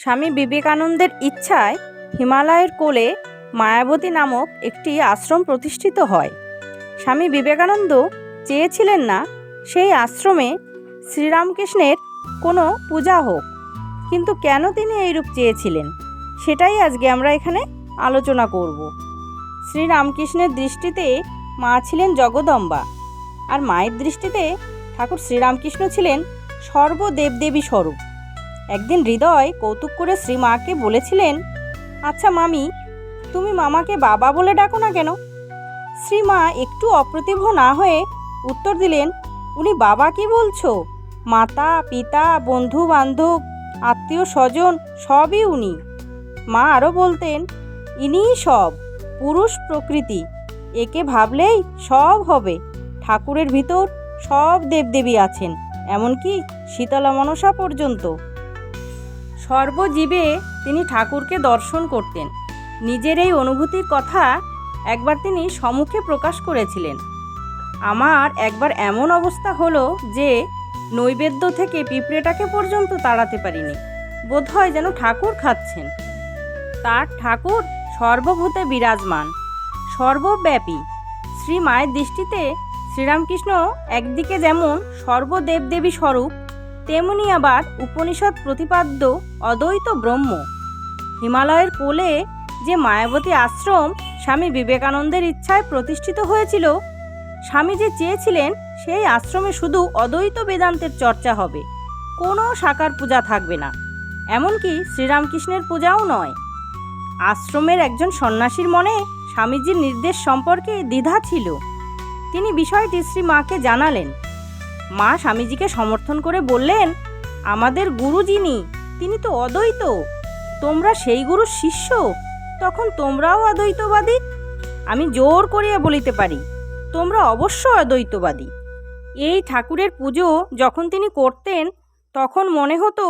স্বামী বিবেকানন্দের ইচ্ছায় হিমালয়ের কোলে মায়াবতী নামক একটি আশ্রম প্রতিষ্ঠিত হয়। স্বামী বিবেকানন্দ চেয়েছিলেন না সেই আশ্রমে শ্রীরামকৃষ্ণের কোনো পূজা হোক, কিন্তু কেন তিনি এইরূপ চেয়েছিলেন, সেটাই আজকে আমরা এখানে আলোচনা করব। শ্রীরামকৃষ্ণের দৃষ্টিতে মা ছিলেন জগদম্বা, আর মায়ের দৃষ্টিতে ঠাকুর শ্রীরামকৃষ্ণ ছিলেন সর্বদেবদেবী স্বরূপ। একদিন হৃদয় কৌতুক করে শ্রীমাকে বলেছিলেন আচ্ছা মামি, তুমি মামাকে বাবা বলে ডাকো না কেন? শ্রীমা একটু অপ্রতিভ না হয়ে উত্তর দিলেন, উনি বাবা কি বলছো? মাতা, পিতা বন্ধু বান্ধব আত্মীয় স্বজন সবই উনি। মা আরও বলতেন, ইনিই সব, পুরুষ প্রকৃতি, একে ভাবলেই সব হবে, ঠাকুরের ভিতর সব দেবদেবী আছেন, এমনকি শীতলা মনসা পর্যন্ত। সর্বজীবে তিনি ঠাকুরকে দর্শন করতেন। নিজের এই অনুভূতির কথা একবার তিনি সম্মুখে প্রকাশ করেছিলেন। আমার একবার এমন অবস্থা হলো যে নৈবেদ্য থেকে পিঁপড়েটাকে পর্যন্ত তাড়াতে পারিনি। বোধহয় যেন ঠাকুর খাচ্ছেন। তার ঠাকুর সর্বভূতে বিরাজমান। সর্বব্যাপী। শ্রী মায়ের দৃষ্টিতে শ্রীরামকৃষ্ণ একদিকে যেমন সর্বদেবদেবী স্বরূপ তেমনি আবার উপনিষদ প্রতিপাদ্য অদ্বৈত ব্রহ্ম। হিমালয়ের কোলে যে মায়াবতী আশ্রম স্বামী বিবেকানন্দের ইচ্ছায় প্রতিষ্ঠিত হয়েছিল স্বামীজি চেয়েছিলেন সেই আশ্রমে শুধু অদ্বৈত বেদান্তের চর্চা হবে, কোনো সাকার পূজা থাকবে না। এমনকি শ্রীরামকৃষ্ণের পূজাও নয়। আশ্রমের একজন সন্ন্যাসীর মনে স্বামীজির নির্দেশ সম্পর্কে দ্বিধা ছিল। তিনি বিষয়টি শ্রী মাকে জানালেন। মা স্বামীজিকে সমর্থন করে বললেন, আমাদের গুরু যিনি তিনি তো অদ্বৈত। তোমরা সেই গুরুর শিষ্য, তখন তোমরাও অদ্বৈতবাদী? আমি জোর করিয়া বলিতে পারি, তোমরা অবশ্য অদ্বৈতবাদী। এই ঠাকুরের পুজো যখন তিনি করতেন, তখন মনে হতো,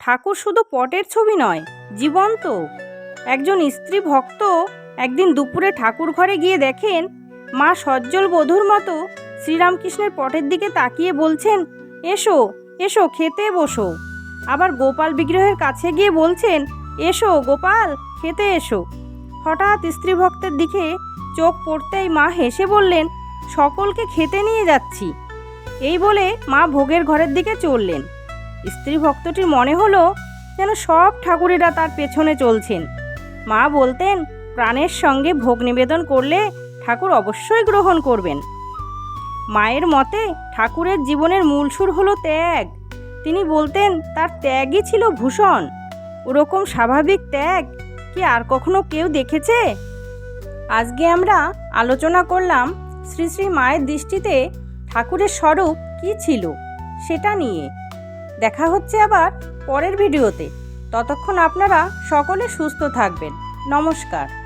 ঠাকুর শুধু পটের ছবি নয়, জীবন্ত। একজন স্ত্রী ভক্ত একদিন দুপুরে ঠাকুর ঘরে গিয়ে দেখেন, মা সজ্জল বধূর মতো শ্রীরামকৃষ্ণের পটের দিকে তাকিয়ে বলছেন, এসো এসো, খেতে বসো। আবার গোপাল বিগ্রহের কাছে গিয়ে বলছেন, এসো গোপাল, খেতে এসো। হঠাৎ স্ত্রী ভক্তের দিকে চোখ পড়তেই মা হেসে বললেন, সকলকে খেতে নিয়ে যাচ্ছি। এই বলে মা ভোগের ঘরের দিকে চললেন। স্ত্রী ভক্তটির মনে হলো যেন সব ঠাকুরেরা তার পেছনে চলছেন। মা বলতেন, প্রাণের সঙ্গে ভোগ নিবেদন করলে ঠাকুর অবশ্যই গ্রহণ করবেন। মায়ের মতে ঠাকুরের জীবনের মূল সুর হলো ত্যাগ। তিনি বলতেন, তার ত্যাগই ছিল ভূষণ। ওরকম স্বাভাবিক ত্যাগ কি আর কখনো কেউ দেখেছে? আজকে আমরা আলোচনা করলাম শ্রী শ্রী মায়ের দৃষ্টিতে ঠাকুরের স্বরূপ কি ছিল সেটা নিয়ে। দেখা হচ্ছে আবার পরের ভিডিওতে। ততক্ষণ আপনারা সকলে সুস্থ থাকবেন। নমস্কার।